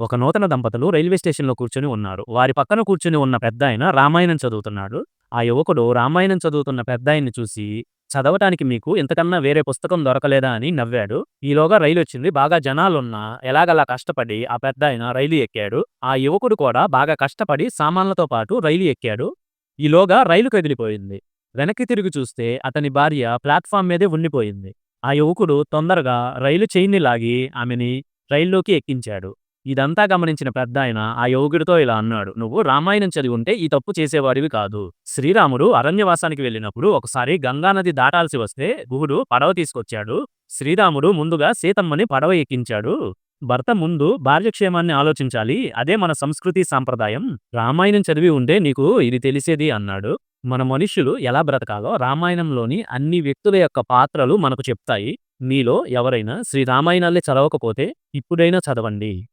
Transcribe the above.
ఒక నూతన దంపతులు రైల్వే స్టేషన్‌లో కూర్చుని ఉన్నారు. వారి పక్కన కూర్చుని ఉన్న పెద్దాయన రామాయణం చదువుతున్నాడు. ఆ యువకుడు రామాయణం చదువుతున్న పెద్దాయన్ని చూసి, "చదవటానికి మీకు ఇంతకన్నా వేరే పుస్తకం దొరకలేదా?" అని నవ్వాడు. ఈలోగా రైలు వచ్చింది బాగా జనాలున్నా ఎలాగలా కష్టపడి ఆ పెద్దాయన రైలు ఎక్కాడు. ఆ యువకుడు కూడా బాగా కష్టపడి సామాన్లతో పాటు రైలు ఎక్కాడు. ఈలోగా రైలు కదిలిపోయింది. వెనక్కి తిరిగి చూస్తే అతని భార్య ప్లాట్ఫామ్ మీదే ఉండిపోయింది. ఆ యువకుడు తొందరగా రైలు చైన్‌ని లాగి ఆమెని రైల్లోకి ఎక్కించాడు. ఇదంతా గమనించిన పెద్దాయన ఆ యోగుడితో ఇలా అన్నాడు. "నువ్వు రామాయణం చదివుంటే ఈ తప్పు చేసేవాడివి కాదు. శ్రీరాముడు అరణ్యవాసానికి వెళ్ళినప్పుడు ఒకసారి గంగానది దాటాల్సి వస్తే గుహుడు పడవ తీసుకొచ్చాడు. శ్రీరాముడు ముందుగా సీతమ్మని పడవ ఎక్కించాడు. భర్త ముందు భార్య క్షేమాన్ని ఆలోచించాలి. అదే మన సంస్కృతి సాంప్రదాయం. రామాయణం చదివి ఉంటే నీకు ఇది తెలిసేది" అన్నాడు. మన మనుష్యులు ఎలా బ్రతకాలో రామాయణంలోని అన్ని వ్యక్తుల యొక్క పాత్రలు మనకు చెప్తాయి. మీలో ఎవరైనా శ్రీరామాయణాల్ని చదవకపోతే ఇప్పుడైనా చదవండి.